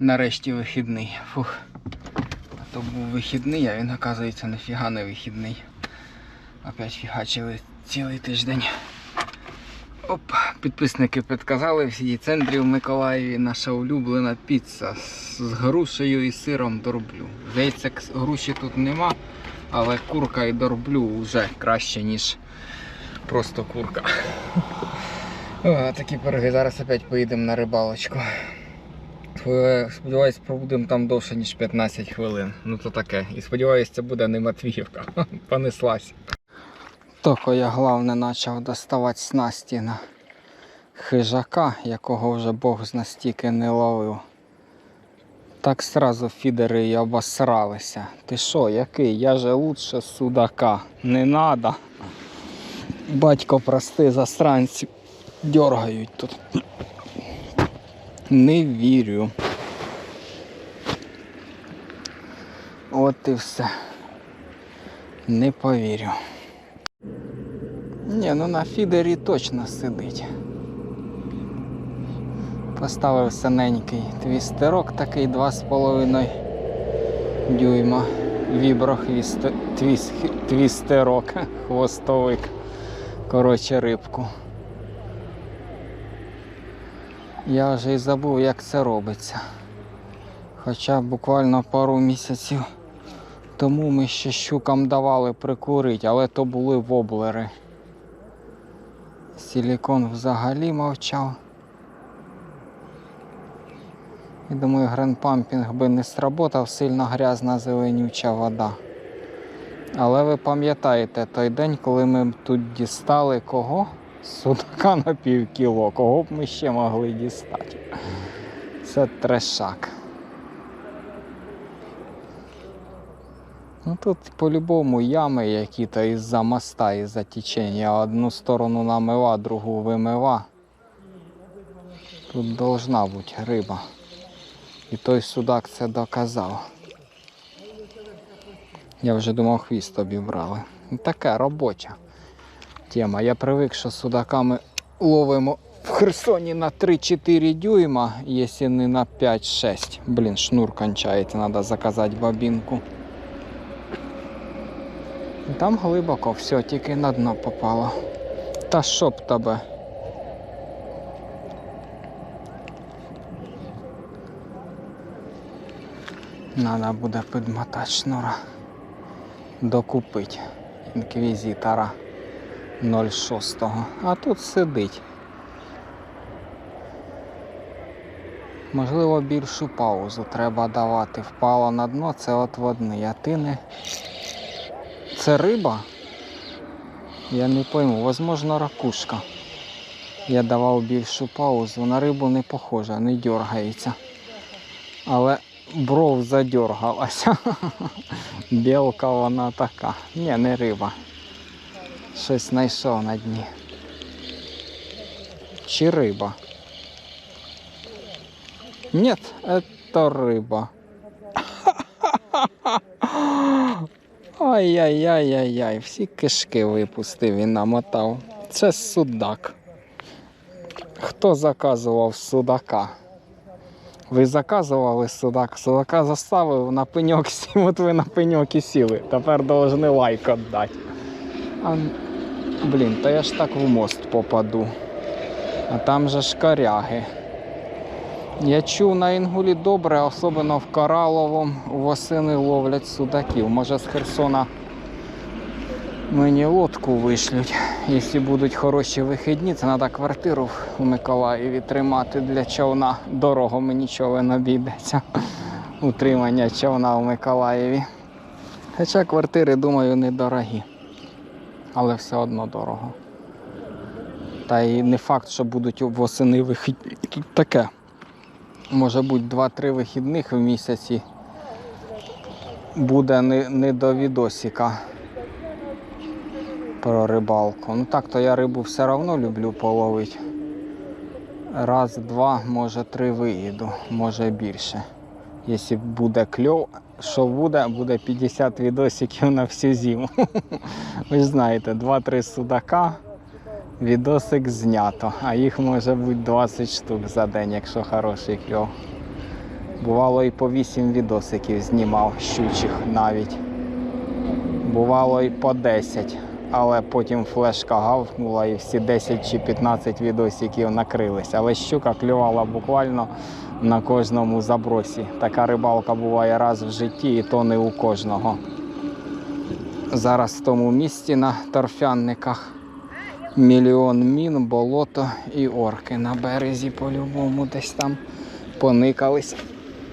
Нарешті вихідний. Фух. А то був вихідний, а він, оказується, нафіга не вихідний. Опять фігачили цілий тиждень. Оп, підписники підказали, в сіді центрі в Миколаєві наша улюблена піца з грушею і сиром дорблю. Здається, груші тут нема, але курка і дорблю вже краще, ніж просто курка. О, такі пироги. Зараз опять поїдемо на рибалочку. Е, Сподіваюсь, пробудемо там довше, ніж 15 хвилин. Ну то таке. І сподіваюсь, це буде не Матвіївка. Понеслась. Тільки я головне почав доставати снасті на хижака, якого вже Бог з настільки не ловив. Так сразу фідери і обосралися. Ти що, який? Я же лучше судака. Не надо. Батько, прости, засранці дергають тут. Не вірю. От і все. Не повірю. Ні, ну на фідері точно сидить. Поставив синенький твістерок такий 2,5 дюйма. Віброхвіст твіс, твістерок, хвостовик. Коротше, рибку. Я вже й забув, як це робиться. Хоча буквально пару місяців тому ми ще щукам давали прикурити, але то були воблери. Силікон взагалі мовчав. І думаю, грандпампінг би не сработав, сильно грязна зеленюча вода. Але ви пам'ятаєте той день, коли ми тут дістали кого? Судака на пів кіло. Кого б ми ще могли дістати? Це трешак. Ну тут по-любому ями які-то із-за моста, із-за течення. Одну сторону намива, другу вимива. Тут должна бути риба. І той судак це доказав. Я вже думав, хвіст обібрали. Ну, Така робоча тема. Я привик, що судаками ловимо в Херсоні на 3-4 дюйма, якщо не на 5-6. Блін, шнур кончається, треба заказати бобінку. Там глибоко все, тільки на дно попало. Та щоб тебе. Надо буде підмотати шнура. Докупити інквізитора 06. А тут сидить. Можливо, більшу паузу треба давати. Впало на дно, це от водний, а ти не. Це риба? Я не пойму, возможно, ракушка. Я давав більшу паузу, на рибу не похоже, не дергається. Але бров задергалася. Білка вона така. Ні, не риба. Щось знайшов на дні. Чи риба? Ні, це риба. Ай-яй-яй-яй-яй, всі кишки випустив і намотав. Це судак. Хто заказував судака? Ви заказували судак, судака заставив на пеньок сів, от ви на пеньок і сіли. Тепер повинні лайк віддати. А, блін, та я ж так в мост попаду. А там же ж коряги. Я чув на Інгулі добре, особливо в Кораловому восени ловлять судаків. Може з Херсона мені лодку вишлють. Якщо будуть хороші вихідні, це треба квартиру в Миколаєві тримати для човна. Дорого мені човен обійдеться. Утримання човна в Миколаєві. Хоча квартири, думаю, недорогі. Але все одно дорого. Та і не факт, що будуть восени вихідні. Таке. Може бути 2-3 вихідних в місяці. Буде не, не до відосика про рибалку. Ну так, то я рибу все одно люблю половити. Раз, два, може три виїду, може більше. Якщо буде кльов, що буде, буде 50 відосиків на всю зиму. Ви ж знаєте, 2-3 судака, відосик знято, а їх може бути 20 штук за день, якщо хороший кльов. Бувало і по 8 відосиків знімав щучих навіть. Бувало і по 10, але потім флешка гавкнула і всі 10 чи 15 відосиків накрились. Але щука клювала буквально на кожному забросі. Така рибалка буває раз в житті, і то не у кожного. Зараз в тому місці на торфянниках мільйон мін, болото і орки на березі по-любому десь там поникались,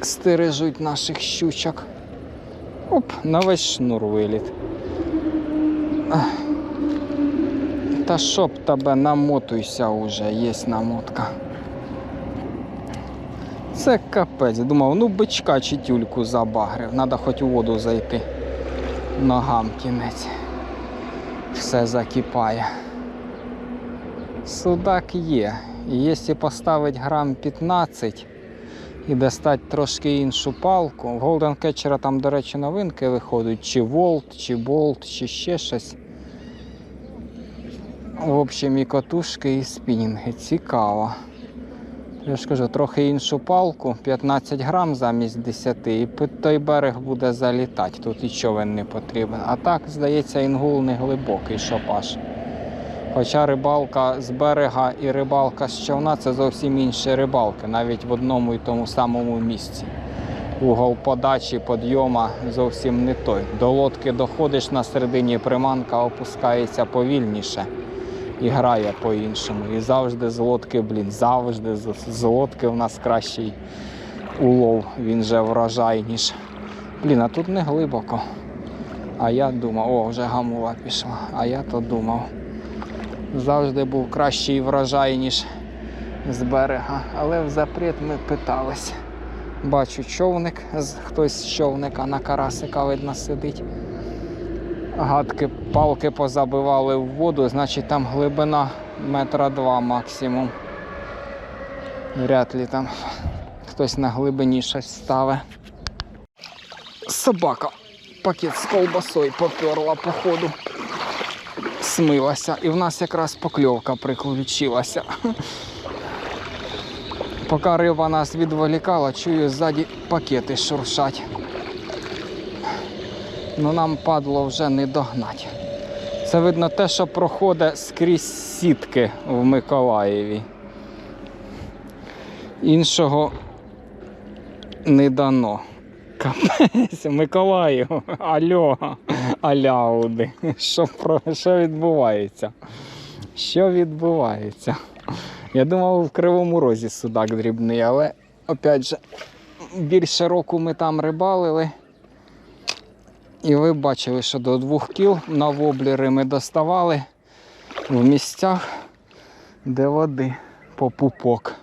стережуть наших щучок. Оп, на весь шнур виліт. Та щоб тебе намотуйся уже, є намотка. Це капець. Думав, ну бичка чи тюльку забагрив. Треба хоч у воду зайти. Ногам кінець. Все закипає. Судак є. Якщо поставити грам 15 і достати трошки іншу палку. В Golden Catcher там, до речі, новинки виходять, чи Волт, чи Болт, чи ще щось. В общем, і котушки, і спінінги. Цікаво. Я ж кажу, трохи іншу палку, 15 грам замість 10, і під той берег буде залітати. Тут і човен не потрібен. А так, здається, інгул не глибокий шопаш. Хоча рибалка з берега і рибалка з човна це зовсім інші рибалки, навіть в одному і тому самому місці. Угол подачі, підйома зовсім не той. До лодки доходиш на середині, приманка опускається повільніше і грає по-іншому. І завжди з лодки, блін, завжди з, лодки в нас кращий улов. Він же врожай, ніж. Блін, а тут не глибоко. А я думав, о, вже гамула пішла. А я то думав. Завжди був кращий врожай, ніж з берега. Але в запрет ми питались. Бачу човник, хтось з човника на карасика видно сидить. Гадки, палки позабивали в воду, значить там глибина метра два максимум. Вряд ли там хтось на глибині щось ставить. Собака пакет з колбасою поперла по ходу. Смилася. І в нас якраз покльовка приключилася. Поки риба нас відволікала, чую ззаді пакети шуршать. Ну нам падло вже не догнать. Це видно те, що проходить скрізь сітки в Миколаєві. Іншого не дано. Капець, Миколаїв, альо, аляуди. Що, що відбувається? Що відбувається? Я думав, в Кривому Розі судак дрібний, але опять же, більше року ми там рибалили. І ви бачили, що до двох кіл на воблери ми доставали в місцях, де води по пупок.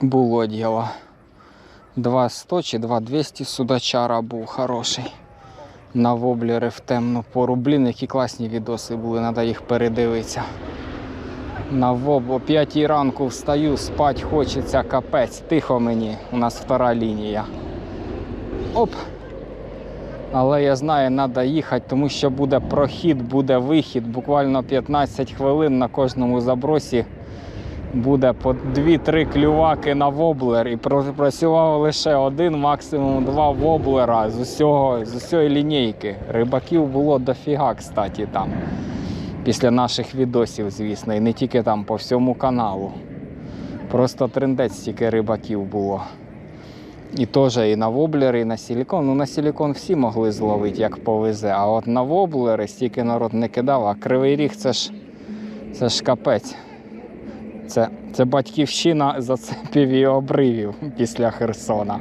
Було діло. 2,100 чи 2,200 судачара був хороший. На воблери в темну пору. Блін, які класні відоси були, треба їх передивитися. На воб о 5 ранку встаю, спать хочеться капець. Тихо мені, у нас втора лінія. Оп! Але я знаю, треба їхати, тому що буде прохід, буде вихід. Буквально 15 хвилин на кожному забросі буде по 2-3 клюваки на воблер. І працював лише один, максимум два воблера з усього, з усієї лінійки. Рибаків було дофіга, кстати, там. Після наших відосів, звісно, і не тільки там по всьому каналу. Просто трендець стільки рибаків було. І теж і на воблери, і на силікон. Ну на силікон всі могли зловити, як повезе. А от на воблери стільки народ не кидав, а кривий ріг це ж це ж капець. Це, це батьківщина зацепів і обривів після Херсона.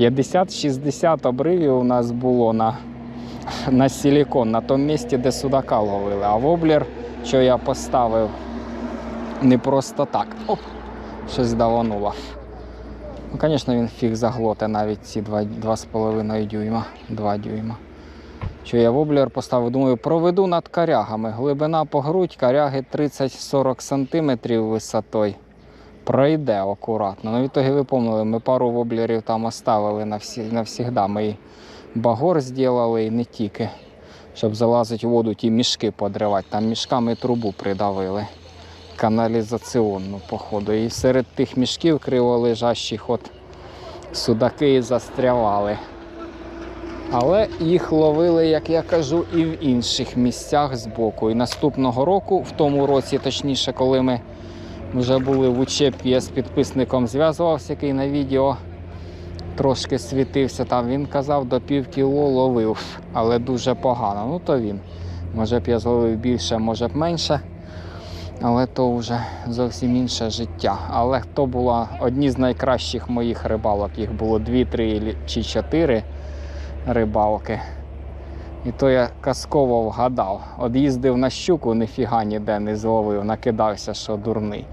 50-60 обривів у нас було на, на силікон, на тому місці, де судака ловили. А воблер, що я поставив, не просто так. Оп, щось давануло. Ну, звісно, він фіг заглоте навіть ці 2,5 дюйма, 2 дюйма. Що я воблер поставив, думаю, проведу над корягами. Глибина по грудь, коряги 30-40 см висотою. Пройде акуратно. Ну, в ітогі ви помнили, ми пару воблерів там оставили навсі, навсігда. Ми і багор зробили і не тільки, щоб залазити в воду, ті мішки подривати. Там мішками трубу придавили. Каналізаційну, походу. І серед тих мішків криволежащих от судаки і застрявали. Але їх ловили, як я кажу, і в інших місцях збоку. І наступного року, в тому році, точніше, коли ми вже були в учебці, я з підписником зв'язувався, який на відео трошки світився там. Він казав, до пів кіло ловив, але дуже погано. Ну то він. Може б я зловив більше, може б менше. Але то вже зовсім інше життя. Але то була одні з найкращих моїх рибалок. Їх було 2, 3 чи 4 рибалки. І то я казково вгадав. От їздив на щуку, ніфіга ніде не зловив, накидався, що дурний.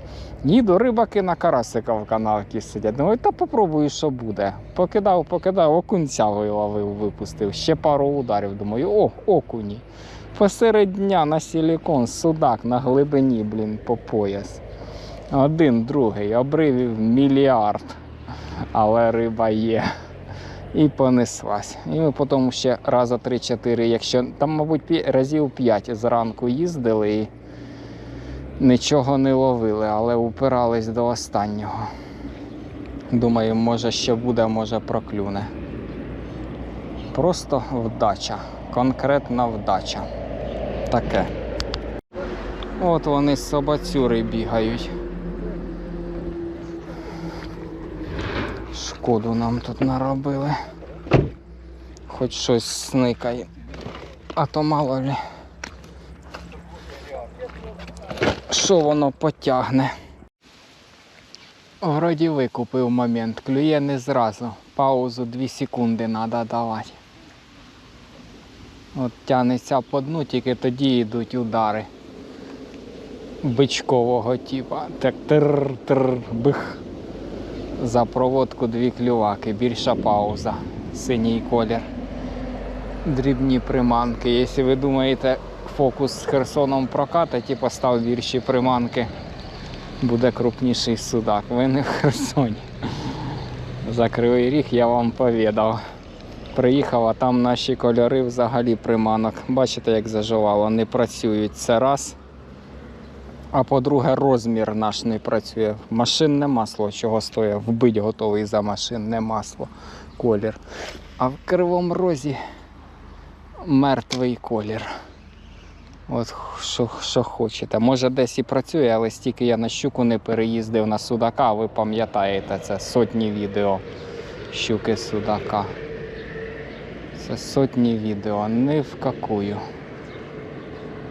Їду, рибаки на карасика в канавці сидять. Думаю, та попробую, що буде. Покидав, покидав, окунця виловив, випустив. Ще пару ударів. Думаю, о, окуні. Посеред дня на силікон, судак на глибині, блін, по пояс. Один, другий, обривів мільярд. Але риба є. І понеслась. І ми потім ще раза 3-4, якщо там, мабуть, разів 5 зранку їздили і нічого не ловили, але упирались до останнього. Думаю, може ще буде, може проклюне. Просто вдача. Конкретна вдача. Таке. От вони собацюри бігають. Шкоду нам тут наробили. Хоч щось сникає. А то мало лі. Що воно потягне? Вроді викупив момент, клює не зразу. Паузу 2 секунди треба давати. От тягнеться по дну, тільки тоді йдуть удари. Бичкового типа. Так тр-тр, бих. За проводку дві клюваки, більша пауза, синій колір. Дрібні приманки. Якщо ви думаєте, фокус з Херсоном прокатить і постав більші приманки, буде крупніший судак. Ви не в Херсоні. За Кривий Ріг я вам повідав. Приїхав, а там наші кольори взагалі приманок. Бачите, як заживало, не працюють. Це раз. А по-друге, розмір наш не працює. Машинне масло, чого стоїть, вбить готовий за машинне масло, колір. А в кривому розі мертвий колір. От що, що хочете. Може десь і працює, але стільки я на щуку не переїздив на судака, ви пам'ятаєте, це сотні відео щуки судака. Це сотні відео, ні в какую.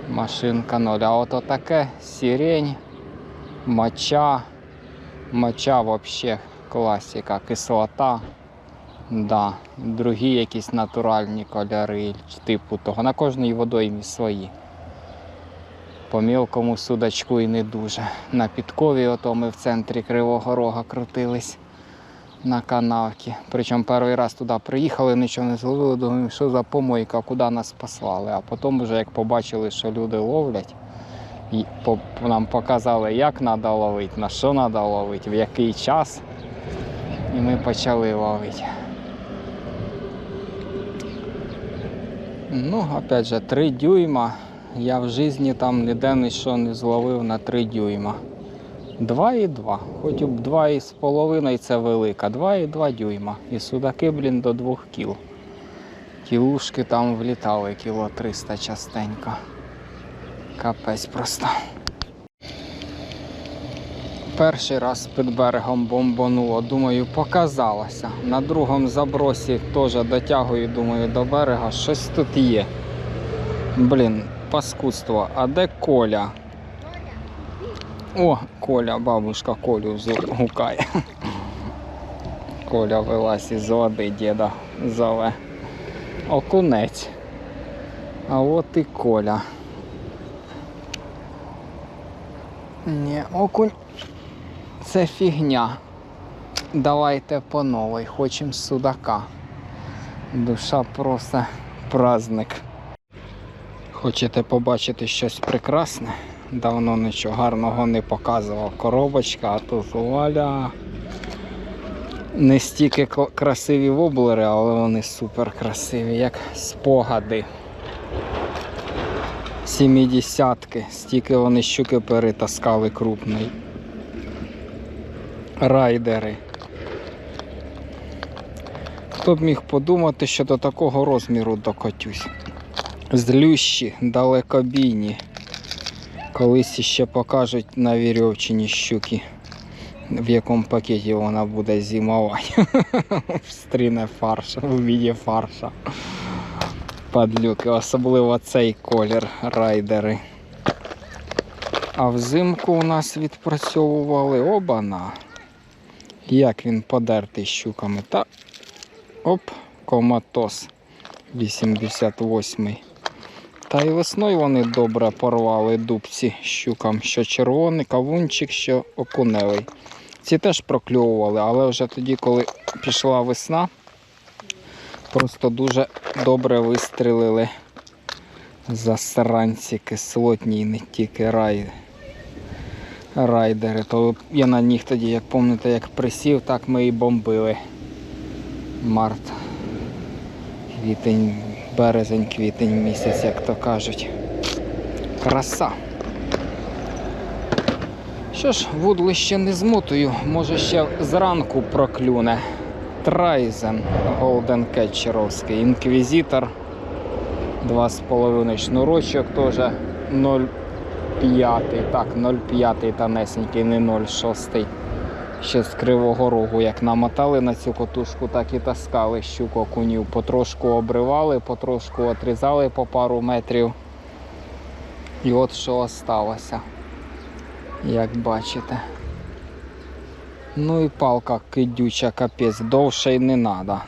Машинка ноль. А от таке сирень, моча. Моча вообще класика, кислота. Да. Другі якісь натуральні кольори, типу того. На кожній водоймі свої. По мілкому судачку і не дуже. На підкові, ото ми в центрі Кривого Рога крутились на канавці. Причому перший раз туди приїхали, нічого не зловили, думаю, що за помойка, куди нас послали. А потім, вже як побачили, що люди ловлять, і нам показали, як треба ловити, на що треба ловити, в який час. І ми почали ловити. Ну, опять же, 3 дюйма. Я в житті там ніде нічого не зловив на 3 дюйма. 2,2. Хоч б 2,5 це велика. 2,2 дюйма. І судаки, блін, до 2 кіл. Кілушки там влітали кіло 300 частенько. Капець просто. Перший раз під берегом бомбануло, думаю, показалося. На другому забросі теж дотягую, думаю, до берега. Щось тут є. Блін, паскудство. А де Коля? О, Коля, бабушка Колю гукає. Коля вилазь із води, діда зове. Окунець. А от і Коля. Ні, окунь. Це фігня. Давайте по новій, хочемо судака. Душа просто праздник. Хочете побачити щось прекрасне? Давно нічого гарного не показував. Коробочка, а тут вуаля. Не стільки красиві воблери, але вони супер красиві, як спогади. Сімідесятки, стільки вони щуки перетаскали крупний. Райдери. Хто б міг подумати, що до такого розміру докотюсь. Злющі, далекобійні. Колись іще покажуть на вірьовчині щуки, в якому пакеті вона буде зимувати. Встріне фарш у віді фарша. Падлюки, особливо цей колір райдери. А взимку у нас відпрацьовували обана. Як він подертий щуками. Та оп, коматос 88. Та й весною вони добре порвали дубці щукам, що червоний, кавунчик, що окуневий. Ці теж прокльовували, але вже тоді, коли пішла весна, просто дуже добре вистрілили засранці кислотні, і не тільки рай. райдери. То я на них тоді, як пам'ятаєте, як присів, так ми і бомбили. Март, квітень, березень, квітень місяць, як то кажуть. Краса. Що ж, вудлище не змотую, може ще зранку проклюне. Трайзен Голден Кетчеровський, інквізитор. 2,5 шнурочок теж 0,5. Так, 0,5 тонесенький, не 0,6. Ще з кривого рогу, як намотали на цю котушку, так і таскали щук окунів. Потрошку обривали, потрошку отрізали по пару метрів. І от що осталося, як бачите. Ну і палка кидюча, капець, довше й не треба.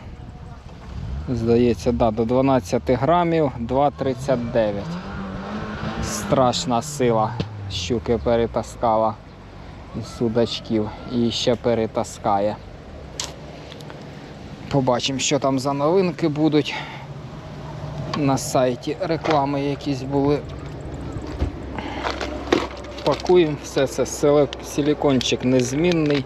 Здається, да, до 12 грамів 2,39. Страшна сила щуки перетаскала судачків і ще перетаскає. Побачимо, що там за новинки будуть. На сайті реклами якісь були. Пакуємо все це. Силікончик незмінний.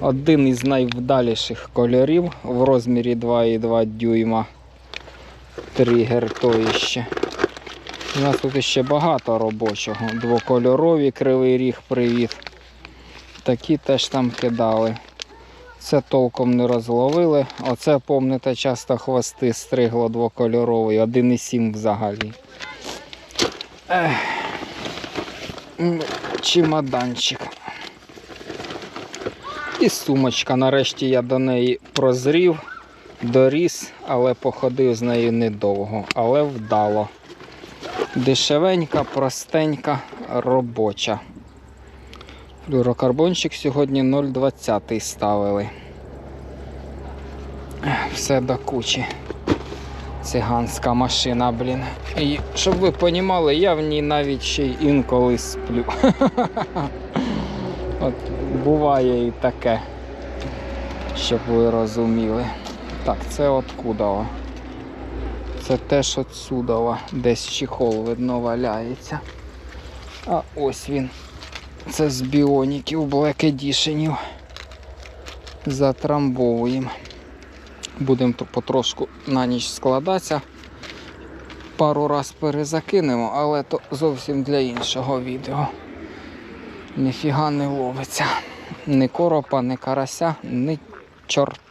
Один із найвдаліших кольорів в розмірі 2,2 дюйма. Тригер той ще. У нас тут ще багато робочого. Двокольорові кривий ріг привіт. Такі теж там кидали. Це толком не розловили. Оце, помните, часто хвости стригло двокольоровий, 1,7 взагалі. Ех. Чемоданчик. І сумочка. Нарешті я до неї прозрів, доріс, але походив з нею недовго, але вдало. Дешевенька, простенька, робоча. Флюрокарбончик сьогодні 0,20 ставили. Все до кучі. Циганська машина, блін. І щоб ви понімали, я в ній навіть ще й інколи сплю. От буває і таке, щоб ви розуміли. Так, це откудова. Це теж отсюдова. Десь чехол видно валяється. А ось він. Це з біоніків Black Edition. Затрамбовуємо. Будемо потрошку на ніч складатися. Пару раз перезакинемо, але то зовсім для іншого відео. Ніфіга не ловиться. Ні коропа, ні карася, ні чорта.